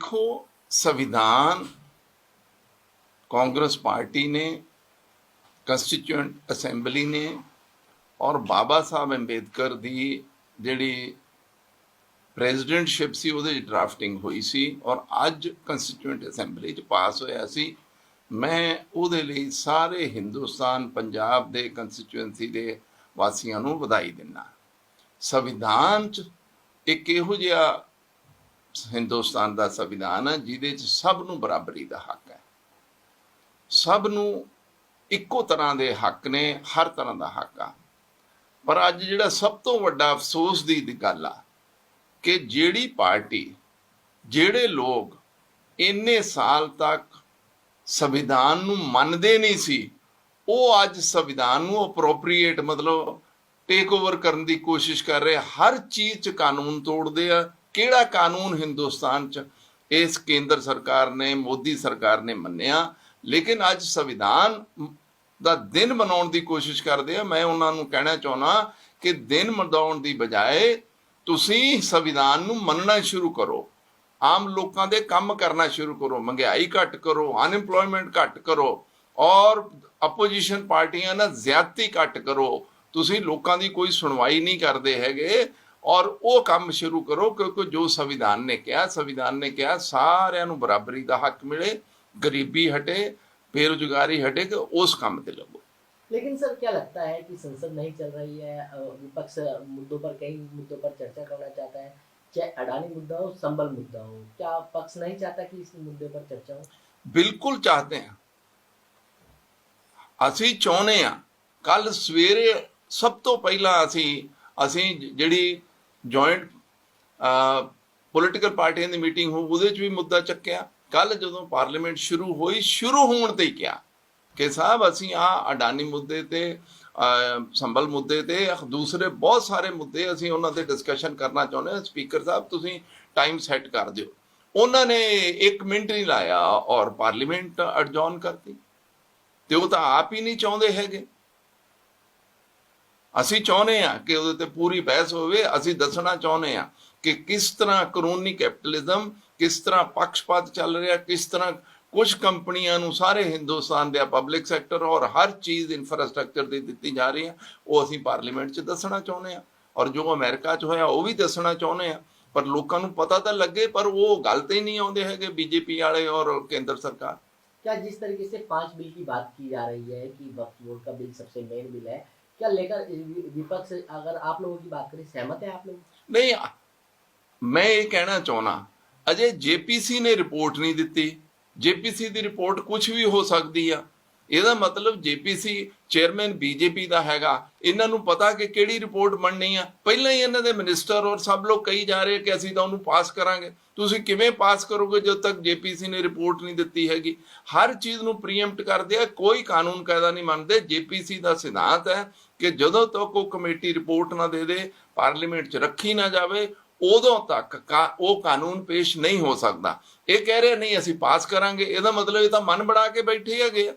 ਦੇਖੋ, ਸੰਵਿਧਾਨ ਕਾਂਗਰਸ ਪਾਰਟੀ ਨੇ ਕੰਸਟੀਚੁਐਂਟ ਅਸੈਂਬਲੀ ਨੇ ਔਰ ਬਾਬਾ ਸਾਹਿਬ ਅੰਬੇਦਕਰ ਦੀ ਜਿਹੜੀ ਪ੍ਰੈਜ਼ੀਡੈਂਟਸ਼ਿਪ ਸੀ, ਉਹਦੇ ਚ ਡਰਾਫਟਿੰਗ ਹੋਈ ਸੀ ਔਰ ਅੱਜ ਕੰਸਟੀਚੁਐਂਟ ਅਸੈਂਬਲੀ ਚ ਪਾਸ ਹੋਇਆ ਸੀ। ਮੈਂ ਉਹਦੇ ਲਈ ਸਾਰੇ ਹਿੰਦੁਸਤਾਨ, ਪੰਜਾਬ ਦੇ ਕੰਸਟੀਚੁਐਂਸੀ ਦੇ ਵਾਸੀਆਂ ਨੂੰ ਵਧਾਈ ਦਿੰਦਾ। ਸੰਵਿਧਾਨ ਚ ਇੱਕ ਇਹੋ ਜਿਹਾ ਹਿੰਦੁਸਤਾਨ ਦਾ ਸੰਵਿਧਾਨ ਹੈ, ਜਿਹਦੇ ਚ ਸਭ ਨੂੰ ਬਰਾਬਰੀ ਦਾ ਹੱਕ ਹੈ। ਸਭ ਨੂੰ ਇੱਕੋ ਤਰ੍ਹਾਂ ਦੇ ਹੱਕ ਨੇ, ਹਰ ਤਰ੍ਹਾਂ ਦਾ ਹੱਕ ਆ। ਪਰ ਅੱਜ ਜਿਹੜਾ ਸਭ ਤੋਂ ਵੱਡਾ ਅਫਸੋਸ ਦੀ ਗੱਲ ਆ ਕਿ ਜਿਹੜੀ ਪਾਰਟੀ, ਜਿਹੜੇ ਲੋਕ ਇੰਨੇ ਸਾਲ ਤੱਕ ਸੰਵਿਧਾਨ ਨੂੰ ਮੰਨਦੇ ਨਹੀਂ ਸੀ, ਉਹ ਅੱਜ ਸੰਵਿਧਾਨ ਨੂੰ ਅਪਰੋਪਰੀਏਟ ਮਤਲਬ ਟੇਕ ਓਵਰ ਕਰਨ ਦੀ ਕੋਸ਼ਿਸ਼ ਕਰ ਰਹੇ ਹਰ ਚੀਜ਼ 'ਚ ਕਾਨੂੰਨ ਤੋੜਦੇ ਆ ਕਿਹੜਾ ਕਾਨੂੰਨ ਹਿੰਦੁਸਤਾਨ 'ਚ ਇਸ ਕੇਂਦਰ ਸਰਕਾਰ ਨੇ, ਮੋਦੀ ਸਰਕਾਰ ਨੇ ਮੰਨਿਆ? ਲੇਕਿਨ ਅੱਜ ਸੰਵਿਧਾਨ ਦਾ ਦਿਨ ਮਨਾਉਣ ਦੀ ਕੋਸ਼ਿਸ਼ ਕਰਦੇ ਆ। ਮੈਂ ਉਹਨਾਂ ਨੂੰ ਕਹਿਣਾ ਚਾਹੁੰਦਾ ਕਿ ਦਿਨ ਮਨਾਉਣ ਦੀ ਬਜਾਏ ਤੁਸੀਂ ਸੰਵਿਧਾਨ ਨੂੰ ਮੰਨਣਾ ਸ਼ੁਰੂ ਕਰੋ। ਆਮ ਲੋਕਾਂ ਦੇ ਕੰਮ ਕਰਨਾ ਸ਼ੁਰੂ ਕਰੋ। ਮਹਿੰਗਾਈ ਘੱਟ ਕਰੋ ਅਨਇੰਪਲੋਇਮੈਂਟ ਘੱਟ ਕਰੋ ਔਰ ਆਪੋਜੀਸ਼ਨ ਪਾਰਟੀਆਂ ਨਾਲ ਜ਼ਿਆਦਤੀ ਘੱਟ ਕਰੋ। ਤੁਸੀਂ ਲੋਕਾਂ ਦੀ ਕੋਈ ਸੁਣਵਾਈ ਨਹੀਂ ਕਰਦੇ ਹੈਗੇ। ਔਰ ਉਹ ਕੰਮ ਸ਼ੁਰੂ ਕਰੋ ਕਿਉਂਕਿ ਜੋ ਸੰਵਿਧਾਨ ਨੇ ਕਿਹਾ ਸੰਵਿਧਾਨ ਨੇ ਕਿਹਾ ਸਾਰਿਆਂ ਨੂੰ ਬਰਾਬਰੀ ਦਾ ਹੱਕ ਮਿਲੇ ਗਰੀਬੀ ਹਟੇ ਬੇਰੁਜ਼ਗਾਰੀ ਹਟੇ ਕਿ ਉਸ ਕੰਮ ਤੇ ਲੱਗੋ। लेकिन सर क्या लगता है कि संसद नहीं चल रही है विपक्ष मुद्दों पर कई मुद्दों पर चर्चा करना चाहता है चाहे अडानी मुद्दा हो संबल मुद्दा हो क्या पक्ष नहीं चाहता कि इस मुद्दे पर चर्चा हो ਬਿਲਕੁਲ ਚਾਹਤੇ ਹਾਂ। ਅਸੀਂ ਚਾਹੁੰਦੇ ਹਾਂ ਕੱਲ ਸਵੇਰੇ ਸਭ ਤੋਂ ਪਹਿਲਾਂ ਅਸੀਂ ਅਸੀਂ ਜਿਹੜੀ ਜੁਆਇੰਟ ਪੋਲੀਟੀਕਲ ਪਾਰਟੀਆਂ ਦੀ ਮੀਟਿੰਗ ਹੋ, ਉਹਦੇ 'ਚ ਵੀ ਮੁੱਦਾ ਚੱਕਿਆ। ਕੱਲ ਜਦੋਂ ਪਾਰਲੀਮੈਂਟ ਸ਼ੁਰੂ ਹੋਈ, ਸ਼ੁਰੂ ਹੋਣ ਤੇ ਹੀ ਕਿਹਾ ਕਿ ਸਾਹਿਬ, ਅਸੀਂ ਆ ਅਡਾਨੀ ਮੁੱਦੇ ਤੇ ਸੰਭਲ ਮੁੱਦੇ ਤੇ ਦੂਸਰੇ ਬਹੁਤ ਸਾਰੇ ਮੁੱਦੇ ਅਸੀਂ ਉਹਨਾਂ ਤੇ ਡਿਸਕਸ਼ਨ ਕਰਨਾ ਚਾਹੁੰਦੇ ਹਾਂ। ਸਪੀਕਰ ਸਾਹਿਬ, ਤੁਸੀਂ ਟਾਈਮ ਸੈੱਟ ਕਰ ਦਿਓ। ਉਹਨਾਂ ਨੇ 1 ਮਿੰਟ ਨਹੀਂ ਲਾਇਆ ਔਰ ਪਾਰਲੀਮੈਂਟ ਅਡਜੌਨ ਕਰਤੀ। ਤੇ ਉਹ ਤਾਂ ਆਪ ਹੀ ਨਹੀਂ ਚਾਹੁੰਦੇ ਹੈਗੇ। ਅਸੀਂ ਚਾਹੁੰਦੇ ਆ ਕਿ ਉਹਦੇ ਤੇ ਪੂਰੀ ਬਹਿਸ ਹੋਵੇ ਅਸੀਂ ਦੱਸਣਾ ਚਾਹੁੰਦੇ ਆ ਕਿ ਕਿਸ ਤਰ੍ਹਾਂ ਕਾਨੂੰਨੀ ਕੈਪੀਟਲਿਜ਼ਮ ਕਿਸ ਤਰ੍ਹਾਂ ਪੱਖਪਾਤ ਚੱਲ ਰਿਹਾ ਕਿਸ ਤਰ੍ਹਾਂ ਕੁਝ ਕੰਪਨੀਆਂ ਨੂੰ ਸਾਰੇ ਹਿੰਦੁਸਤਾਨ ਦੇ ਪਬਲਿਕ ਸੈਕਟਰ ਔਰ ਹਰ ਚੀਜ਼ ਇਨਫਰਾਸਟ੍ਰਕਚਰ ਦੀ ਦਿੱਤੀ ਜਾ ਰਹੀ ਹੈ ਉਹ ਅਸੀਂ ਪਾਰਲੀਮੈਂਟ 'ਚ ਦੱਸਣਾ ਚਾਹੁੰਦੇ ਆ ਔਰ ਜੋ ਅਮਰੀਕਾ 'ਚ ਹੋਇਆ ਉਹ ਵੀ ਦੱਸਣਾ ਚਾਹੁੰਦੇ ਆ ਪਰ ਲੋਕਾਂ ਨੂੰ ਪਤਾ ਤਾਂ ਲੱਗੇ ਪਰ ਉਹ ਗੱਲ ਤੇ ਹੀ ਨਹੀਂ ਆਉਂਦੇ ਹੈਗੇ ਬੀਜੇਪੀ ਵਾਲੇ ਔਰ ਕੇਂਦਰ ਸਰਕਾਰ क्या जिस तरीके से पांच बिल की बात की जा रही है कि वक्त वोट का बिल सबसे मेन बिल है क्या लेकर वि- विपक्ष अगर आप लोगों की बात करें सहमत है आप लोग ਨਹੀਂ ਮੈਂ ਇਹ ਕਹਿਣਾ ਚਾਹੁੰਦਾ ਅਜੇ ਜੇਪੀਸੀ ਨੇ ਰਿਪੋਰਟ ਨਹੀਂ ਦਿੱਤੀ ਜੇਪੀਸੀ ਦੀ ਰਿਪੋਰਟ ਕੁਝ ਵੀ ਹੋ ਸਕਦੀ ਆ ਇਹਦਾ ਮਤਲਬ ਜੇਪੀਸੀ ਚੇਅਰਮੈਨ ਬੀਜੇਪੀ ਦਾ ਹੈਗਾ। ਇਹਨਾਂ ਨੂੰ ਪਤਾ ਕਿ ਕਿਹੜੀ ਰਿਪੋਰਟ ਬਣਨੀ ਆ। ਪਹਿਲਾਂ ਹੀ ਇਹਨਾਂ ਦੇ ਮਿਨਿਸਟਰ ਔਰ ਸਭ ਲੋਕ ਕਹੀ ਜਾ ਰਹੇ ਕਿ ਅਸੀਂ ਤਾਂ ਉਹਨੂੰ ਪਾਸ ਕਰਾਂਗੇ। ਤੁਸੀਂ ਕਿਵੇਂ ਪਾਸ ਕਰੋਗੇ ਜਦੋਂ ਤੱਕ ਜੇਪੀਸੀ ਨੇ ਰਿਪੋਰਟ ਨਹੀਂ ਦਿੱਤੀ ਹੈਗੀ? ਹਰ ਚੀਜ਼ ਨੂੰ ਪ੍ਰੀਐਮਪਟ ਕਰਦੇ ਆ, ਕੋਈ ਕਾਨੂੰਨ ਕਾਇਦਾ ਨਹੀਂ ਮੰਨਦੇ। ਜੇਪੀਸੀ ਦਾ ਸਿਧਾਂਤ ਹੈ ਕਿ ਜਦੋਂ ਤੱਕ ਉਹ ਕਮੇਟੀ ਰਿਪੋਰਟ ਨਾ ਦੇ ਦੇ, ਪਾਰਲੀਮੈਂਟ 'ਚ ਰੱਖੀ ਨਾ ਜਾਵੇ, ਉਦੋਂ ਤੱਕ ਕਾ- ਉਹ ਕਾਨੂੰਨ ਪੇਸ਼ ਨਹੀਂ ਹੋ ਸਕਦਾ। ਇਹ ਕਹਿ ਰਹੇ ਨਹੀਂ, ਅਸੀਂ ਪਾਸ ਕਰਾਂਗੇ। ਇਹਦਾ ਮਤਲਬ ਇਹ ਤਾਂ ਮਨ ਬਣਾ ਕੇ ਬੈਠੇ ਹੈਗੇ ਆ।